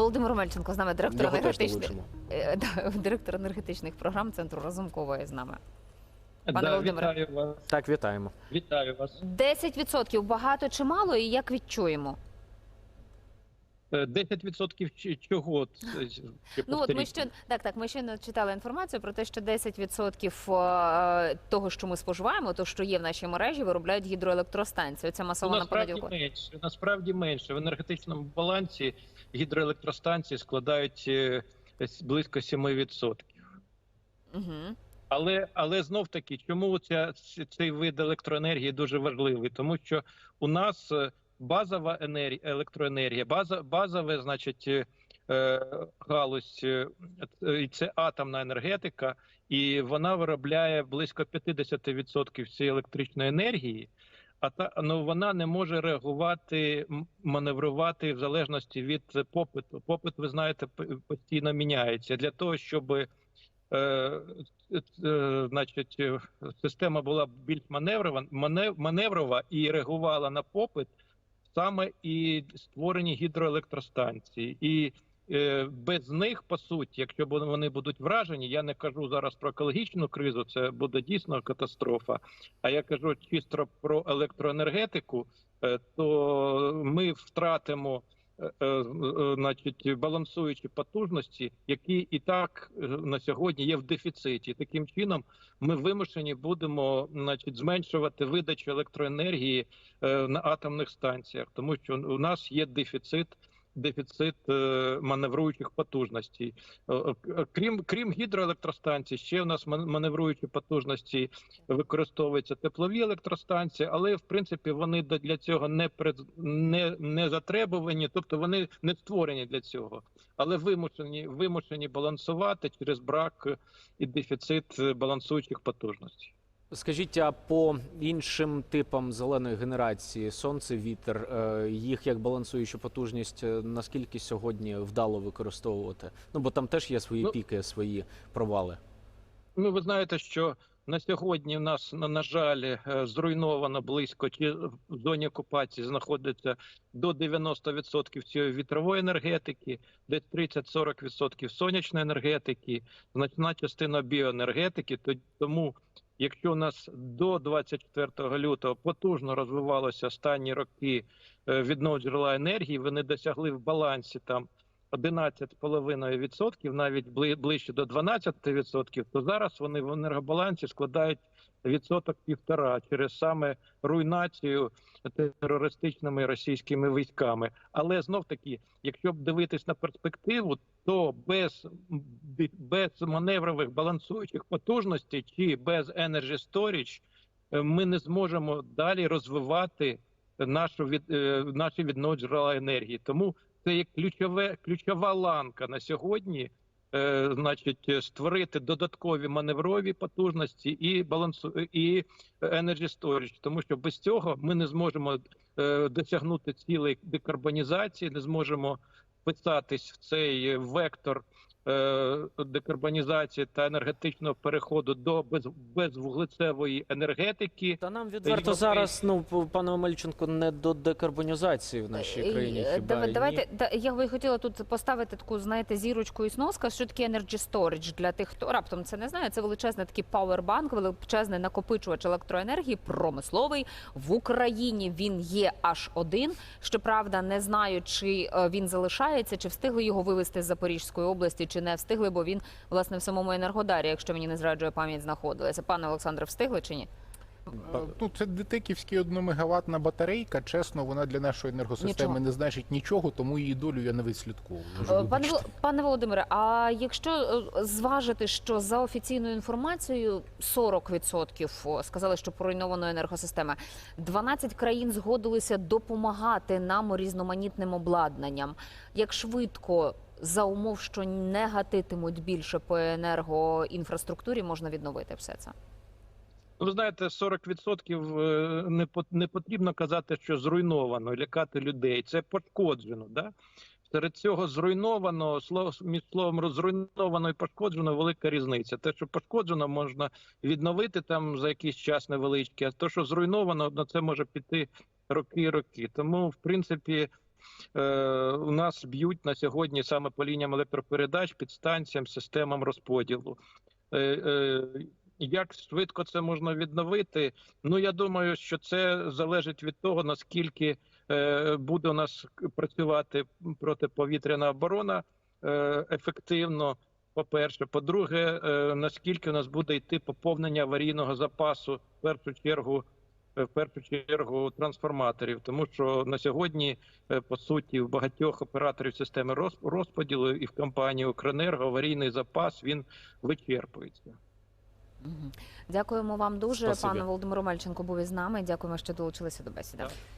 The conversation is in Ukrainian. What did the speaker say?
Володимир Мельченко з нами, директор Його енергетичних е, да, директор енергетичних програм центру Разумкової з нами. Пане да, Володимире. вітаю вас. Так, вітаємо. Вітаю вас. 10% багато чи мало, і як відчуємо? Е, 10% чого? Це- Ну от ми ще так, так. Ми ще читали інформацію про те, що 10% е, того, що ми споживаємо, то що є в нашій мережі, виробляють гідроелектростанції. Ну, масова на насправді менше. Насправді менше. В енергетичному балансі гідроелектростанції складають е, близько 7%. Угу. Але але знов таки, чому ця цей вид електроенергії дуже важливий? Тому що у нас е, базова енергія, електроенергія, база, базове, значить, е, е, галузь, е, це атомна енергетика, і вона виробляє близько 50% всієї електричної енергії. А та ну вона не може реагувати, маневрувати в залежності від попиту. Попит, ви знаєте, постійно міняється для того, щоб е, е, значить, система була більш маневрова, маневрова і реагувала на попит, саме і створені гідроелектростанції. І е, без них, по суті, якщо вони будуть вражені, я не кажу зараз про екологічну кризу, це буде дійсно катастрофа. А я кажу чисто про електроенергетику, е, то ми втратимо. Е, е, е, Значить, балансуючі потужності, які і так на сьогодні є в дефіциті. Таким чином, ми вимушені будемо, значить, зменшувати видачу електроенергії на атомних станціях, тому що у нас є дефіцит. Дефіцит е, маневруючих потужностей. Е, е, Крім крім гідроелектростанцій, ще у нас маневруючі потужності використовуються теплові електростанції, але в принципі вони для цього не пред- не, не затребувані, тобто вони не створені для цього, але вимушені вимушені балансувати через брак і дефіцит балансуючих потужностей. Скажіть, а по іншим типам зеленої генерації, сонце, вітер, е, їх як балансуючу потужність, е, наскільки сьогодні вдало використовувати? Ну бо там теж є свої Ну, піки, свої провали. Ну, ви знаєте, що на сьогодні в нас на, на жаль е, зруйновано близько чи в зоні окупації знаходиться до 90% цієї вітрової енергетики, десь 30-40% сонячної енергетики, значна частина біоенергетики. То- Тому, якщо у нас до 24 лютого потужно розвивалося останні роки е, відновлення енергії, вони досягли в балансі там 11,5%, навіть ближче до 12%, то зараз вони в енергобалансі складають відсоток півтора через саме руйнацію терористичними російськими військами. Але знов таки, якщо б дивитись на перспективу, то без, без маневрових балансуючих потужностей чи без Energy Storage е, ми не зможемо далі розвивати нашу від е, наші відновлення енергії. Тому це є ключове ключова ланка на сьогодні. Е, значить, створити додаткові маневрові потужності і балансу і energy storage, тому що без цього ми не зможемо досягнути цілей декарбонізації, не зможемо вписатись в цей вектор декарбонізації та енергетичного переходу до без, безвуглецевої енергетики. Та нам відверто зараз, ну пане Омельченко, не до декарбонізації в нашій Е, країні. е, Хіба дава- ні? давайте да, я би хотіла тут поставити таку, знаєте, зірочку і сноска. Що таке Energy Storage для тих, хто раптом це не знає. Це величезний такий пауербанк, величезний накопичувач електроенергії, промисловий в Україні. Він є аж один. Щоправда, не знаю, чи е, він залишається, чи встигли його вивезти з Запорізької області, чи не встигли, бо він власне в самому енергодарі, якщо мені не зраджує пам'ять, знаходилися. Пане Олександре, встигли чи ні? Ну, це детеківський одномегаватна батарейка. Чесно, вона для нашої енергосистеми Нічого. не значить нічого, тому її долю я не відслідковую. Е, Пане пане Володимире, а якщо е, зважити, що за офіційною інформацією 40% сказали, що поруйновано енергосистема, 12 країн згодилися допомагати нам різноманітним обладнанням. Як швидко за умов, що не гатитимуть більше по енергоінфраструктурі, можна відновити все це? Ви знаєте, 40% е, не не потрібно казати, що зруйновано, лякати людей. Це пошкоджено. Да? Серед цього зруйновано між словом розруйновано і пошкоджено велика різниця. Те, що пошкоджено, можна відновити там за якийсь час невеличкий, а те, що зруйновано, на це може піти роки і роки. Тому, в принципі, у нас б'ють на сьогодні саме по лініям електропередач, підстанціям, системам розподілу. Е, е, як швидко це можна відновити? Ну я думаю, що це залежить від того, наскільки е, буде у нас працювати протиповітряна оборона е, ефективно. По-перше, по-друге, е, наскільки у нас буде йти поповнення аварійного запасу в першу чергу, е, в першу чергу трансформаторів, тому що на сьогодні, е, по суті, в багатьох операторів системи роз- розподілу і в компанії Укренерго аварійний запас він вичерпується. Дякуємо вам дуже. Спасибо. Пане Володимиру Мельченко був із нами. Дякуємо, що долучилися до бесіди.